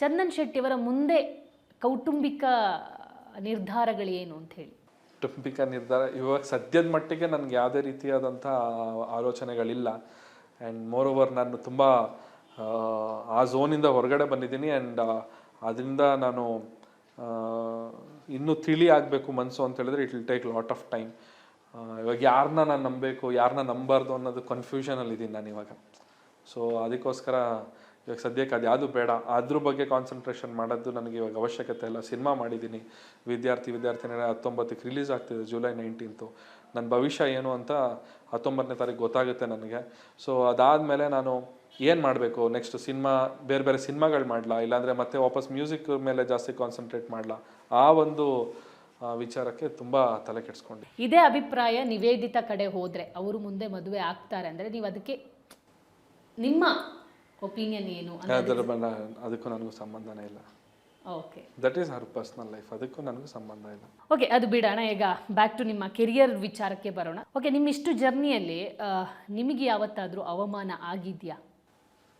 ಚಂದನ್ ಶೆಟ್ಟಿ ಅವರ ಮುಂದೆ ಕೌಟುಂಬಿಕ ನಿರ್ಧಾರಗಳೇನು ಅಂತ ಹೇಳಿ? ಕೌಟುಂಬಿಕ ನಿರ್ಧಾರ, ಇವಾಗ ಸದ್ಯದ ಮಟ್ಟಿಗೆ ನನಗೆ ಯಾವುದೇ ರೀತಿಯಾದಂಥ ಆಲೋಚನೆಗಳಿಲ್ಲ. ಆ್ಯಂಡ್ ಮೋರ್ ಓವರ್ ನಾನು ತುಂಬ, ಆ ಝೋನಿಂದ ಹೊರಗಡೆ ಬಂದಿದ್ದೀನಿ. ಆ್ಯಂಡ್ ಅದರಿಂದ ನಾನು ಇನ್ನೂ ತಿಳಿ ಆಗಬೇಕು ಮನಸ್ಸು ಅಂತ ಹೇಳಿದ್ರೆ it will take lot of time ಇವಾಗ ಯಾರನ್ನ ನಾನು ನಂಬಬೇಕು ಯಾರನ್ನ ನಂಬಾರ್ದು ಅನ್ನೋದು ಕನ್ಫ್ಯೂಷನಲ್ಲಿ ಇದ್ದೀನಿ ನಾನು ಇವಾಗ. ಸೊ ಅದಕ್ಕೋಸ್ಕರ ಇವಾಗ ಸದ್ಯಕ್ಕೆ ಅದು ಯಾವುದು ಬೇಡ. ಅದ್ರ ಬಗ್ಗೆ ಕಾನ್ಸಂಟ್ರೇಷನ್ ಮಾಡೋದು ನನಗೆ ಇವಾಗ ಅವಶ್ಯಕತೆ ಇಲ್ಲ. ಸಿನಿಮಾ ಮಾಡಿದ್ದೀನಿ. ವಿದ್ಯಾರ್ಥಿ, ವಿದ್ಯಾರ್ಥಿನಿಯರ ಹತ್ತೊಂಬತ್ತಕ್ಕೆ ರಿಲೀಸ್ ಆಗ್ತಿದೆ ಜುಲೈ ನೈನ್ಟೀನ್ತು ನನ್ನ ಭವಿಷ್ಯ ಏನು ಅಂತ ಹತ್ತೊಂಬತ್ತನೇ ತಾರೀಕು ಗೊತ್ತಾಗುತ್ತೆ ನನಗೆ. ಸೊ ಅದಾದಮೇಲೆ ನಾನು ಏನು ಮಾಡಬೇಕು? ನೆಕ್ಸ್ಟ್ ಸಿನಿಮಾ, ಬೇರೆ ಬೇರೆ ಸಿನಿಮಾಗಳು ಮಾಡಲಾ? ಇಲ್ಲಾಂದರೆ ಮತ್ತೆ ವಾಪಸ್ ಮ್ಯೂಸಿಕ್ ಮೇಲೆ ಜಾಸ್ತಿ ಕಾನ್ಸಂಟ್ರೇಟ್ ಮಾಡಲಾ? ಆ ಒಂದು ವಿಚಾರಕ್ಕೆ ತುಂಬ ತಲೆ ಕೆಡಿಸ್ಕೊಂಡು. ಇದೇ ಅಭಿಪ್ರಾಯ ನಿವೇದಿತ ಕಡೆ ಹೋದರೆ. ಅವರು ಮುಂದೆ ಮದುವೆ ಆಗ್ತಾರೆ ಅಂದರೆ ನೀವು ಅದಕ್ಕೆ ನಿಮ್ಮ ಒಪಿನಿಯನ್ ಏನು ಅದರ ಅದಕ್ಕೂ ನನಗೂ ಸಂಬಂಧನೇ ಇಲ್ಲ. Okay that is her personal life ಅದಕ್ಕೂ ನನಗೂ ಸಂಬಂಧ ಇಲ್ಲ. ಓಕೆ ಅದು ಬಿಡೋಣ ಈಗ ಬ್ಯಾಕ್ ಟು ನಿಮ್ಮ ಕೆರಿಯರ್ ವಿಚಾರಕ್ಕೆ ಬರೋಣ. ಓಕೆ ನಿಮ್ಮ ಇಷ್ಟು ಜರ್ನಿಯಲ್ಲಿ ನಿಮಗೆ ಯಾವತ್ತಾದರೂ ಅವಮಾನ ಆಗಿದ್ಯಾ?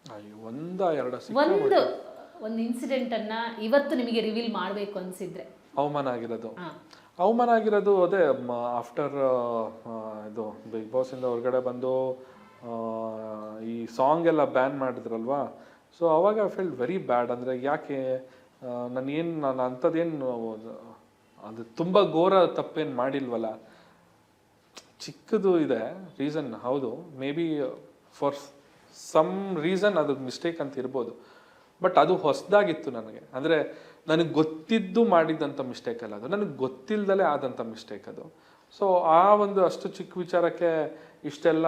ಅಯ್ಯೋ ಒಂದ ಎರಡ ಒಂದು ಒಂದು ಇನ್ಸಿಡೆಂಟ್ ಅನ್ನ ಇವತ್ತು ನಿಮಗೆ ರಿವೀಲ್ ಮಾಡಬೇಕು ಅನ್ಸಿದ್ರೆ. ಅವಮಾನ ಆಗಿರೋದು? ಅವಮಾನ ಆಗಿರೋದು ಅದೇ ಆಫ್ಟರ್ ಇದು ಬಿಗ್ ಬಾಸ್ ಇಂದ ಹೊರಗಡೆ ಬಂದು ಈ ಸಾಂಗ್ ಎಲ್ಲ ಬ್ಯಾನ್ ಮಾಡಿದ್ರಲ್ವಾ? ಸೊ ಅವಾಗ ಐ ಫೀಲ್ ವೆರಿ ಬ್ಯಾಡ್ ಅಂದರೆ ಯಾಕೆ ನಾನು ಏನು, ನಾನು ಅಂಥದ್ದೇನು, ಅದು ತುಂಬ ಘೋರ ತಪ್ಪೇನು ಮಾಡಿಲ್ವಲ್ಲ? ಚಿಕ್ಕದು ಇದೆ ರೀಸನ್ ಹೌದು. Maybe for some reason ಅದು ಮಿಸ್ಟೇಕ್ ಅಂತ ಇರ್ಬೋದು. ಬಟ್ ಅದು ಹೊಸದಾಗಿತ್ತು ನನಗೆ. ಅಂದರೆ ನನಗೆ ಗೊತ್ತಿದ್ದು ಮಾಡಿದಂಥ ಮಿಸ್ಟೇಕ್ ಅಲ್ಲ ಅದು. ನನಗೆ ಗೊತ್ತಿಲ್ಲದಲೇ ಆದಂಥ ಮಿಸ್ಟೇಕ್ ಅದು. ಸೊ ಆ ಒಂದು ಅಷ್ಟು ಚಿಕ್ಕ ವಿಚಾರಕ್ಕೆ ಇಷ್ಟೆಲ್ಲ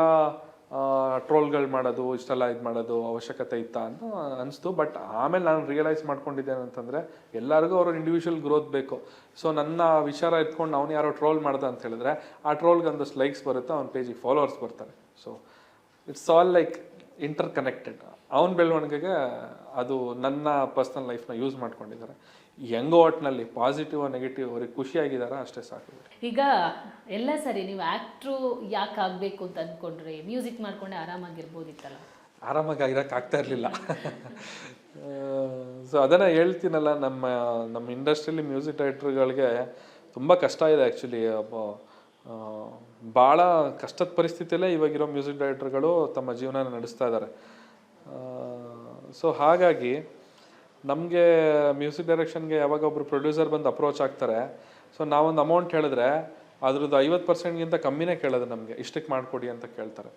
ಟ್ರೋಲ್ಗಳು ಮಾಡೋದು, ಇಷ್ಟೆಲ್ಲ ಇದು ಮಾಡೋದು ಅವಶ್ಯಕತೆ ಇತ್ತ ಅಂತ ಅನಿಸ್ತು. ಬಟ್ ಆಮೇಲೆ ನಾನು ರಿಯಲೈಸ್ ಮಾಡ್ಕೊಂಡಿದ್ದೇನೆ ಅಂತಂದರೆ ಎಲ್ಲರಿಗೂ ಅವ್ರ ಇಂಡಿವಿಜುವಲ್ ಗ್ರೋತ್ ಬೇಕು. ಸೊ ನನ್ನ ವಿಚಾರ ಎತ್ಕೊಂಡು ಅವ್ನು ಯಾರೋ ಟ್ರೋಲ್ ಮಾಡ್ದ ಅಂತ ಹೇಳಿದ್ರೆ, ಆ ಟ್ರೋಲ್ಗೆ ಒಂದಷ್ಟು ಲೈಕ್ಸ್ ಬರುತ್ತೆ, ಅವ್ನ ಪೇಜಿಗೆ ಫಾಲೋವರ್ಸ್ ಬರ್ತಾರೆ. So it's all like interconnected ಅವನ ಬೆಳವಣಿಗೆಗೆ ಅದು ನನ್ನ ಪರ್ಸ್ನಲ್ ಲೈಫ್ನ ಯೂಸ್ ಮಾಡ್ಕೊಂಡಿದ್ದಾರೆ. ಹೆಂಗ ಒಟ್ನಲ್ಲಿ ಪಾಸಿಟಿವ್ ನೆಗೆಟಿವ್ ಅವ್ರಿಗೆ ಖುಷಿಯಾಗಿದ್ದಾರೆ ಅಷ್ಟೇ ಸಾಕು. ಈಗ ಎಲ್ಲ ಸರಿ ನೀವು ಆಕ್ಟ್ರು ಯಾಕೆ ಆಗಬೇಕು ಅಂತ ಅಂದ್ಕೊಂಡ್ರಿ ಮ್ಯೂಸಿಕ್ ಮಾಡ್ಕೊಂಡೆ ಆರಾಮಾಗಿರ್ಬೋದಿತ್ತಲ್ಲ? ಆರಾಮಾಗಿ ಆಗಿರಕ್ಕೆ ಆಗ್ತಾ ಇರಲಿಲ್ಲ. ಸೊ ಅದನ್ನು ಹೇಳ್ತೀನಲ್ಲ ನಮ್ಮ ನಮ್ಮ ಇಂಡಸ್ಟ್ರಿಯಲ್ಲಿ ಮ್ಯೂಸಿಕ್ ಡೈರೆಕ್ಟ್ರುಗಳಿಗೆ ತುಂಬ ಕಷ್ಟ ಇದೆ ಆ್ಯಕ್ಚುಲಿ ಭಾಳ ಕಷ್ಟದ ಪರಿಸ್ಥಿತಿಯಲ್ಲೇ ಇವಾಗಿರೋ ಮ್ಯೂಸಿಕ್ ಡೈರೆಕ್ಟರ್ಗಳು ತಮ್ಮ ಜೀವನ ನಡೆಸ್ತಾ ಇದ್ದಾರೆ. ಸೊ ಹಾಗಾಗಿ ನಮಗೆ ಮ್ಯೂಸಿಕ್ ಡೈರೆಕ್ಷನ್ಗೆ ಯಾವಾಗ ಒಬ್ಬರು ಪ್ರೊಡ್ಯೂಸರ್ ಬಂದು ಅಪ್ರೋಚ್ ಆಗ್ತಾರೆ, ಸೊ ನಾವೊಂದು ಅಮೌಂಟ್ ಹೇಳಿದ್ರೆ ಅದ್ರದ್ದು ಐವತ್ತು ಪರ್ಸೆಂಟ್ಗಿಂತ ಕಮ್ಮಿನೇ ಕೇಳೋದು ನಮಗೆ, ಇಷ್ಟಕ್ಕೆ ಮಾಡಿಕೊಡಿ ಅಂತ ಕೇಳ್ತಾರೆ.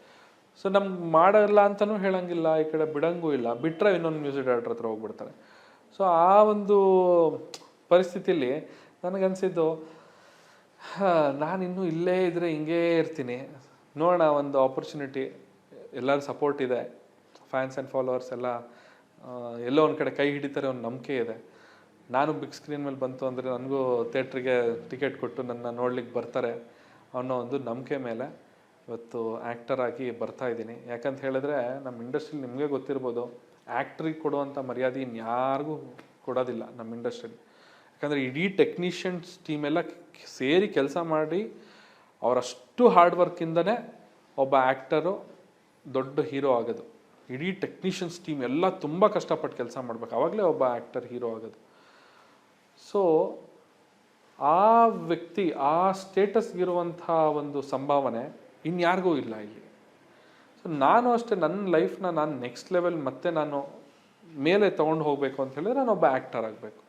ಸೊ ನಮ್ಗೆ ಮಾಡಲ್ಲ ಅಂತಲೂ ಹೇಳಂಗಿಲ್ಲ, ಈ ಕಡೆ ಬಿಡಂಗೂ ಇಲ್ಲ ಬಿಟ್ಟರೆ ಇನ್ನೊಂದು ಮ್ಯೂಸಿಕ್ ಡೈರೆಕ್ಟರ್ ಹತ್ರ ಹೋಗ್ಬಿಡ್ತಾರೆ. ಸೊ ಆ ಒಂದು ಪರಿಸ್ಥಿತಿಲಿ ನನಗನ್ಸಿದ್ದು ನಾನು ಇನ್ನೂ ಇಲ್ಲೇ ಇದ್ದರೆ ಹಿಂಗೇ ಇರ್ತೀನಿ. ನೋಡೋಣ, ಒಂದು ಆಪರ್ಚುನಿಟಿ ಎಲ್ಲರೂ ಸಪೋರ್ಟ್ ಇದೆ. ಫ್ಯಾನ್ಸ್ ಆ್ಯಂಡ್ ಫಾಲೋವರ್ಸ್ ಎಲ್ಲ ಎಲ್ಲೋ ಒಂದು ಕಡೆ ಕೈ ಹಿಡಿತಾರೆ ಒಂದು ನಂಬಿಕೆ ಇದೆ. ನಾನು ಬಿಗ್ ಸ್ಕ್ರೀನ್ ಮೇಲೆ ಬಂತು ಅಂದರೆ ನನಗೂ ಥಿಯೇಟ್ರಿಗೆ ಟಿಕೆಟ್ ಕೊಟ್ಟು ನನ್ನ ನೋಡ್ಲಿಕ್ಕೆ ಬರ್ತಾರೆ ಅನ್ನೋ ಒಂದು ನಂಬಿಕೆ ಮೇಲೆ ಇವತ್ತು ಆ್ಯಕ್ಟರ್ ಆಗಿ ಬರ್ತಾ ಇದ್ದೀನಿ. ಯಾಕಂತ ಹೇಳಿದ್ರೆ ನಮ್ಮ ಇಂಡಸ್ಟ್ರಿಲಿ ನಿಮಗೆ ಗೊತ್ತಿರ್ಬೋದು ಆ್ಯಕ್ಟ್ರಿಗೆ ಕೊಡುವಂಥ ಮರ್ಯಾದೆ ಇನ್ಯಾರಿಗೂ ಕೊಡೋದಿಲ್ಲ ನಮ್ಮ ಇಂಡಸ್ಟ್ರಿಲಿ ಯಾಕಂದರೆ ಇಡೀ ಟೆಕ್ನಿಷಿಯನ್ಸ್ ಟೀಮೆಲ್ಲ ಸೇರಿ ಕೆಲಸ ಮಾಡಿ ಅವರಷ್ಟು ಹಾರ್ಡ್ ವರ್ಕಿಂದನೇ ಒಬ್ಬ ಆ್ಯಕ್ಟರು ದೊಡ್ಡ ಹೀರೋ ಆಗೋದು. ಇಡೀ ಟೆಕ್ನಿಷಿಯನ್ಸ್ ಟೀಮ್ ಎಲ್ಲ ತುಂಬ ಕಷ್ಟಪಟ್ಟು ಕೆಲಸ ಮಾಡ್ಬೇಕು. ಆವಾಗಲೇ ಒಬ್ಬ ಆ್ಯಕ್ಟರ್ ಹೀರೋ ಆಗೋದು. ಸೊ ಆ ವ್ಯಕ್ತಿ, ಆ ಸ್ಟೇಟಸ್ಗಿರುವಂಥ ಒಂದು ಸಂಭಾವನೆ ಇನ್ಯಾರಿಗೂ ಇಲ್ಲ ಇಲ್ಲಿ. ಸೊ ನಾನು ಅಷ್ಟೇ ನನ್ನ ಲೈಫ್ನ ನಾನು ನೆಕ್ಸ್ಟ್ ಲೆವೆಲ್ ಮತ್ತೆ ನಾನು ಮೇಲೆ ತೊಗೊಂಡು ಹೋಗಬೇಕು ಅಂತ ಹೇಳಿದ್ರೆ ನಾನು ಒಬ್ಬ ಆ್ಯಕ್ಟರ್ ಆಗಬೇಕು.